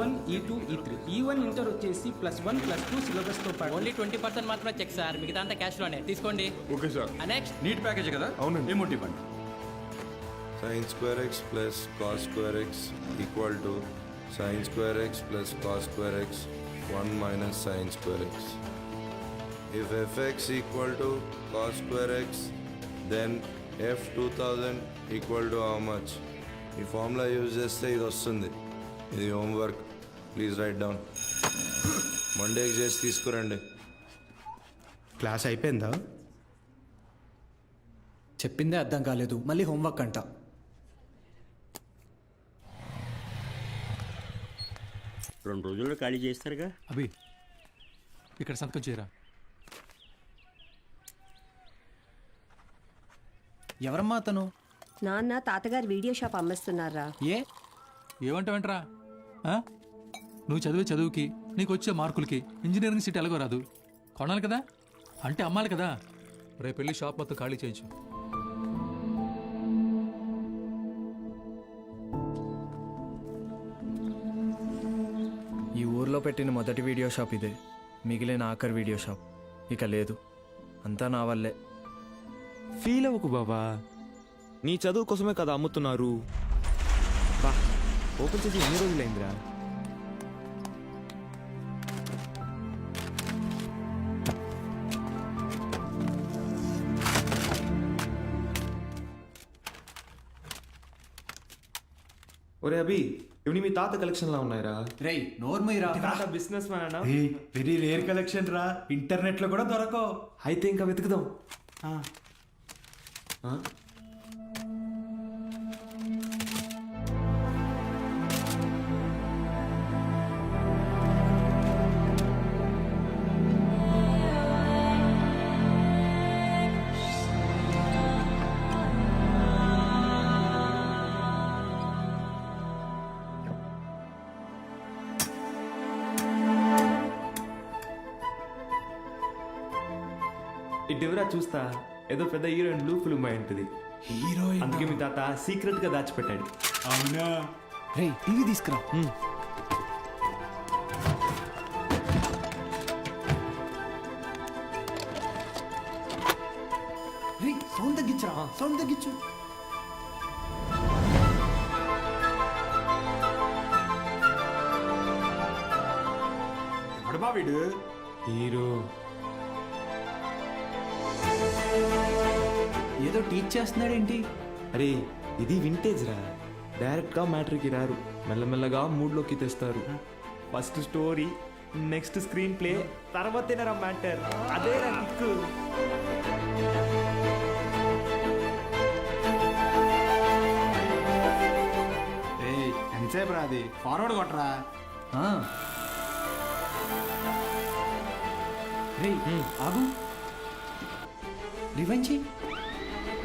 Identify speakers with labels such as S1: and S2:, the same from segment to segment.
S1: One ఈ two ఈ three ఈ వన్ ఇంటర్ వచ్చేసి ప్లస్ వన్ ప్లస్ టూ సిలబస్తో పాటు.
S2: ఓన్లీ ట్వంటీ పర్సెంట్ మాత్రమే చెక్ సార్ మిగతా అంతా క్యాష్లోనే. తీసుకోండి.
S3: Okay sir
S2: next
S4: NEET package కదా?
S3: అవును
S4: ఏమోటి ఇవ్వండి.
S5: Sine square x plus cos square x equal to sine square x plus cos square x one minus sine square x if f x equal to cos square x then f two thousand equal to how much ఈ formula use చేస్తే ఇది వస్తుంది. ఇది homework please write down మండేకి చేసి తీసుకురండి.
S6: Class అయిపోయిందా?
S7: చెప్పిందే అర్థం కాలేదు. మళ్ళీ హోంవర్క్ అంట.
S8: రెండు రోజుల్లో ఖాళీ చేస్తారుగా?
S9: అభి ఇక్కడ సంతకం చేయరా?
S7: ఎవరమ్మా అతను?
S10: నాన్న తాతగారు వీడియో షాప్ అమ్మేస్తున్నారా?
S9: ఏ? ఏమంటావేంట్రా? నువ్వు చదివే చదువుకి నీకు వచ్చే మార్కులకి ఇంజనీరింగ్ సీట్ ఎలాగో రాదు. కొనాలి కదా? అంటే అమ్మాలి కదా? రేపు వెళ్ళి షాప్ మొత్తం ఖాళీ చేయించు.
S7: ఈ ఊర్లో పెట్టిన మొదటి వీడియో షాప్ ఇదే. మిగిలిన ఆఖరి వీడియో షాప్. ఇక లేదు. అంతా నా వల్లే.
S11: ఫీల్ అవ్వకు బాబా నీ చదువు కోసమే కదా అమ్ముతున్నారు. బా. ఓపెన్ చేసి ఎన్ని రోజులైందిరా? ఒరే అభి ఇవి మీ తాత కలెక్షన్ లా ఉన్నాయిరా.
S7: రేయ్ నోర్మయ్యరా.
S11: తాత బిజినెస్ మ్యాన్ అన్నా
S6: వెరీ రేర్ కలెక్షన్ రా. ఇంటర్నెట్లో కూడా దొరకవు.
S11: అయితే ఇంకా వెతుకుదాం. ఆ? ఇటువరా చూస్తా? ఏదో పెద్ద హీరోయిన్ బ్లూ ఫిల్మ్ అయి ఉంటుంది
S6: హీరోయిన్?
S11: అందుకే మీ తాత సీక్రెట్గా దాచిపెట్టాడు.
S6: అవునా?
S7: రేయ్ టీవీ తీసుకురా. సౌండ్ తగ్గించరా. సౌండ్ తగ్గించు.
S6: వీడు?
S11: హీరో.
S7: ఏదో టీచ్ చేస్తున్నాడేంటి?
S11: అరే ఇది వింటేజ్ రా. డైరెక్ట్గా మ్యాటర్కి రారు. మెల్లమెల్లగా మూడ్లోకి తెస్తారు. First story next screenplay తర్వాతేనరా మ్యాటర్ అదే రా కిక్కు
S6: ఏయ్ ఎంతసేపు రా అది? ఫార్వర్డ్ కొట్టరా.
S7: ఆ. రేయ్ ఆగు. రివెంజ్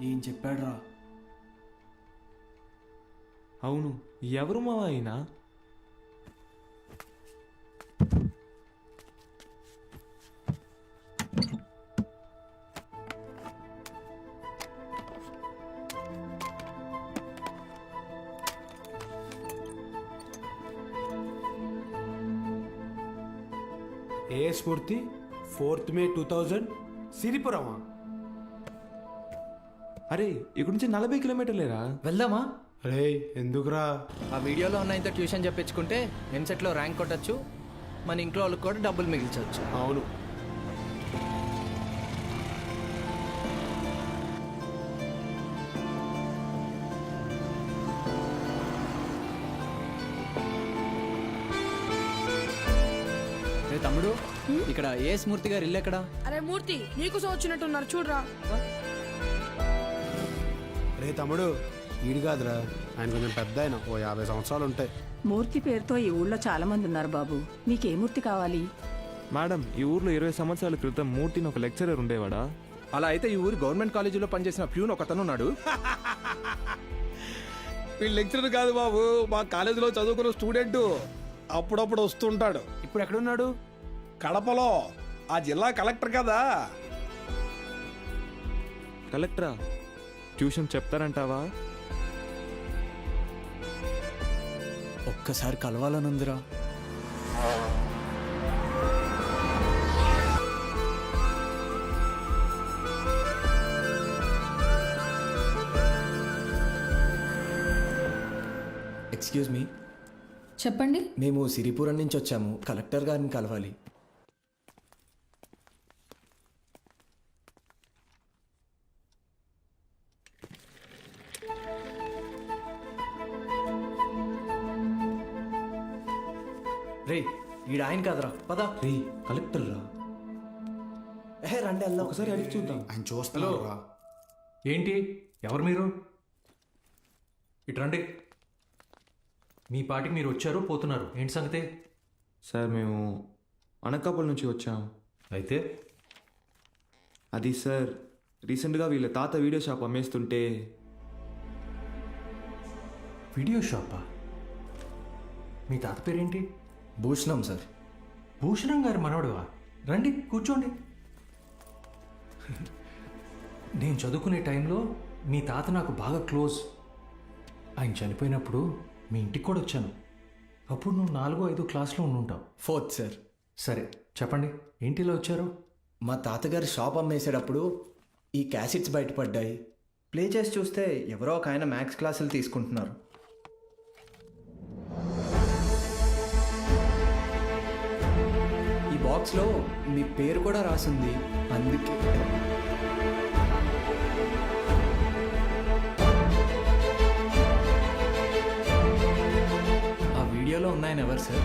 S7: ఏం చెప్పాడురా?
S11: అవును ఎవరు మావా అయినా
S6: ఏ Spoorthi? Fourth May two thousand? సిరిపురమా?
S11: అరే ఇక్కడ నుంచి నలభై కిలోమీటర్లేరా?
S7: వెళ్దామా?
S6: రే ఎందుకురా?
S7: ఆ వీడియోలో ఉన్న ఇంత ట్యూషన్ చెప్పించుకుంటే ఎంసెట్లో ర్యాంక్ కొట్టచ్చు మన ఇంట్లో వాళ్ళకి కూడా డబ్బులు మిగిల్చవచ్చు
S6: అవును.
S7: తమ్ముడు ఇక్కడ ఏ స్మూర్తి గారు ఇల్లు ఎక్కడా?
S3: అరే మూర్తి నీకోసం వచ్చినట్టున్నారు చూడరా.
S6: రే తమ్ముడు ఈడు కాదురా. ఆయన కొంచెం పెద్ద ఆయన. ఓ యాభై సంవత్సరాలు ఉంటాయి.
S3: మూర్తి పేరుతో ఈ ఊళ్ళో చాలా మంది ఉన్నారు బాబు. నీకే మూర్తి కావాలి?
S11: మేడం ఈ ఊర్లో ఇరవై సంవత్సరాల క్రితం మూర్తిని ఒక లెక్చరర్ ఉండేవాడా?
S6: అలా అయితే ఈ ఊరు గవర్నమెంట్ కాలేజీలో పనిచేసిన ప్యూన్ ఒకతను ఉన్నాడు.
S4: వీళ్ళు లెక్చరర్ కాదు బాబు. మా కాలేజీలో చదువుకున్న స్టూడెంట్. అప్పుడప్పుడు వస్తుంటాడు.
S6: ఇప్పుడు ఎక్కడున్నాడు?
S4: కడపలో. ఆ జిల్లా కలెక్టర్ కదా.
S11: కలెక్టరా? ట్యూషన్ చెప్తారంటావా?
S7: ఒక్కసారి కలవాలనుందిరా ఎక్స్క్యూజ్ మీ
S3: చెప్పండి.
S7: మేము సిరిపురం నుంచి వచ్చాము. కలెక్టర్ గారిని కలవాలి. రే ఈడ ఆయన కాదరా. పద.
S11: రే కలెక్టర్ రా.
S7: ఏ రండి వెళ్దాం.
S11: ఒకసారి అడిగి చూద్దాం.
S6: ఆయన చూస్తున్నాడు రా.
S9: ఏంటి? ఎవరు మీరు? ఇటు రండి. మీ పాటికి మీరు వచ్చారు పోతున్నారు. ఏంటి సంగతి?
S11: సార్ మేము అనకాపల్లి నుంచి వచ్చాం.
S9: అయితే?
S11: అది సార్ రీసెంట్గా వీళ్ళ తాత వీడియో షాప్ అమ్మేస్తుంటే.
S9: వీడియో షాపా? మీ తాత పేరేంటి?
S7: భూషణం సార్.
S9: భూషణం గారు మనవడువా? రండి కూర్చోండి. నేను చదువుకునే టైంలో మీ తాత నాకు బాగా క్లోజ్. ఆయన చనిపోయినప్పుడు మీ ఇంటికి కూడా వచ్చాను. అప్పుడు నువ్వు నాలుగో ఐదో క్లాస్లో ఉండుంటావు.
S7: Fourth sir.
S9: సరే చెప్పండి ఏంటి ఇలా వచ్చారు?
S7: మా తాతగారి షాప్ అమ్మేసేటప్పుడు ఈ క్యాసెట్స్ బయటపడ్డాయి. ప్లే చేసి చూస్తే ఎవరో ఒక ఆయన మ్యాథ్స్ క్లాసులు తీసుకుంటున్నారు. బాక్స్లో మీ పేరు కూడా రాసింది. అందుకే. ఆ వీడియోలో ఉన్నాయని ఎవరు సార్?